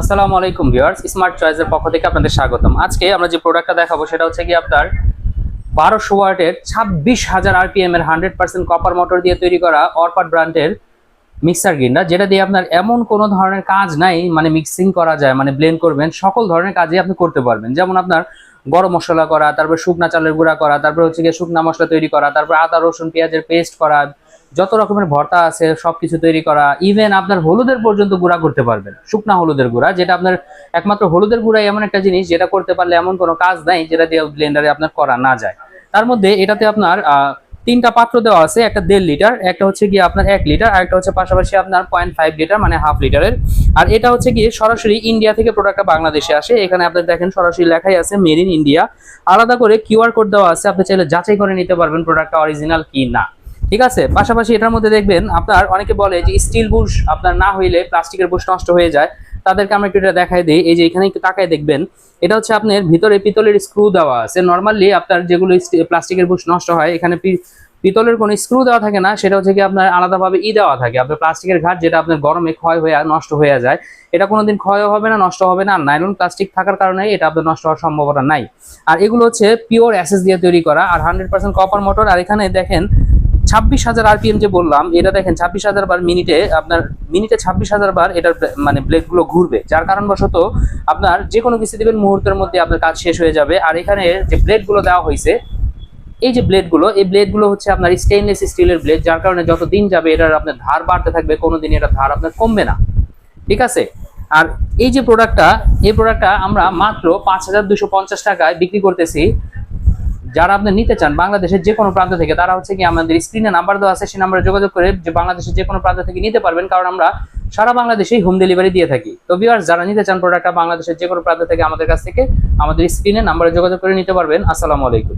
আসসালামু আলাইকুম viewers smart চয়েসের পক্ষ থেকে আপনাদের স্বাগতম। আজকে আমরা যে প্রোডাক্টটা দেখাবো সেটা হচ্ছে কি আপনার বারোশো ওয়াটের ছাব্বিশ হাজার আরপিএম এর হান্ড্রেড পার্সেন্ট কপার মোটর দিয়ে তৈরি করা অরপাট ব্র্যান্ডের মিক্সার গ্রিন্ডার যেটা দিয়ে আপনার এমন কোনো ধরনের কাজ নাই মানে মিক্সিং করা যায় মানে ব্লেন্ড করবেন, সকল ধরনের কাজই আপনি করতে পারবেন। যেমন আপনার গরম মশলা করা, তারপর শুকনা চালের গুঁড়া করা, তারপর হচ্ছে গিয়ে শুকনা মশলা তৈরি করা, তারপর আদা, রসুন, পেঁয়াজের পেস্ট করা যত রকমের ভর্তা আছে, সবকিছু তৈরি করা ইভেন আপনার হলুদের পর্যন্ত গুঁড়া করতে পারবেন। শুকনা হলুদের গুঁড়া, যেটা আপনার একমাত্র হলুদের গুঁড়া এমন একটা জিনিস, যেটা করতে পারলে এমন কোনো কাজ নাই যেটা দিয়ে ব্লেন্ডারে আপনার করা না যায়। তার মধ্যে এটাতে আপনার তিনটা পাত্র দেওয়া আছে, একটা দেড় লিটার, একটা হচ্ছে গিয়ে আপনার এক লিটার, আর একটা হচ্ছে পাশাপাশি আপনার পয়েন্ট ফাইভ লিটার মানে হাফ লিটারের। আর এটা হচ্ছে গিয়ে সরাসরি ইন্ডিয়া থেকে প্রোডাক্টটা বাংলাদেশে আসে। এখানে আপনি দেখেন সরাসরি লেখাই আছে মেড ইন ইন্ডিয়া আলাদা করে কিউআর কোড দেওয়া আছে, আপনি চাইলে যাচাই করে নিতে পারবেন প্রোডাক্টটা অরিজিনাল কি না। ঠিক আছে? পাশাপাশি এটার মধ্যে দেখবেন আপনার অনেকে বলে যে স্টিল বুশ আপনার না হইলে প্লাস্টিকের বুশ নষ্ট হয়ে যায়। তাদেরকে আমরা একটু এটা দেখাই দিই। এই যে এখানে একটু তাকায় দেখবেন, এটা হচ্ছে আপনার ভিতরে পিতলের স্ক্রু দেওয়া আছে। নর্মালি আপনার যেগুলো প্লাস্টিকের বুশ নষ্ট হয়, এখানে পিতলের কোনো স্ক্রু দেওয়া থাকে না, সেটা হচ্ছে কি আপনার আলাদাভাবে ই দেওয়া থাকে। আপনার প্লাস্টিকের ঘাট যেটা আপনার গরমে ক্ষয় হয়ে নষ্ট হয়ে যায়। এটা কোনোদিন ক্ষয় হবে না, নষ্ট হবে না। নাইলন প্লাস্টিক থাকার কারণে এটা আপনার নষ্ট হওয়ার সম্ভাবনা নাই। আর এগুলো হচ্ছে পিওর অ্যাসেস দিয়ে তৈরি করা, আর হান্ড্রেড পার্সেন্ট কপার মোটর আর এখানে দেখেন ছাব্বিশ হাজার আরপিএম যে বললাম, এটা দেখেন, ছাব্বিশ হাজার বার মিনিটে আপনার, মিনিটে ছাব্বিশ হাজার বার এটার মানে ব্লেডগুলো ঘুরবে। যার কারণবশত আপনার যে কোনো কিছু দিবেন, মুহূর্তের মধ্যে আপনার কাজ শেষ হয়ে যাবে। আর এখানে যে ব্লেডগুলো দেওয়া হয়েছে, এই যে ব্লেডগুলো এই ব্লেডগুলো হচ্ছে আপনার স্টেইনলেস স্টিলের ব্লেড যার কারণে যত দিন যাবে এটার আপনার ধার বাড়তে থাকবে কোনোদিন এটা ধার আপনার কমবে না। ঠিক আছে? আর এই যে প্রোডাক্টটা এই প্রোডাক্টটা আমরা মাত্র পাঁচ হাজার দুশো পঞ্চাশ টাকায় বিক্রি করতেছি। যারা আপনি নিতে চান বাংলাদেশের যে কোনো প্রান্ত থেকে, তারা হচ্ছে কি আমাদের স্ক্রিনে নাম্বার দেওয়া আছে, সেই নাম্বারে যোগাযোগ করে যে বাংলাদেশের যে কোনো প্রান্ত থেকে নিতে পারবেন, কারণ আমরা সারা বাংলাদেশেই হোম ডেলিভারি দিয়ে থাকি। তো ভিউয়ার্স যারা নিতে চান প্রোডাক্টটা বাংলাদেশের যে কোনো প্রান্ত থেকে আমাদের কাছ থেকে আমাদের স্ক্রিনে নাম্বারে যোগাযোগ করে নিতে পারবেন। আসসালামু আলাইকুম।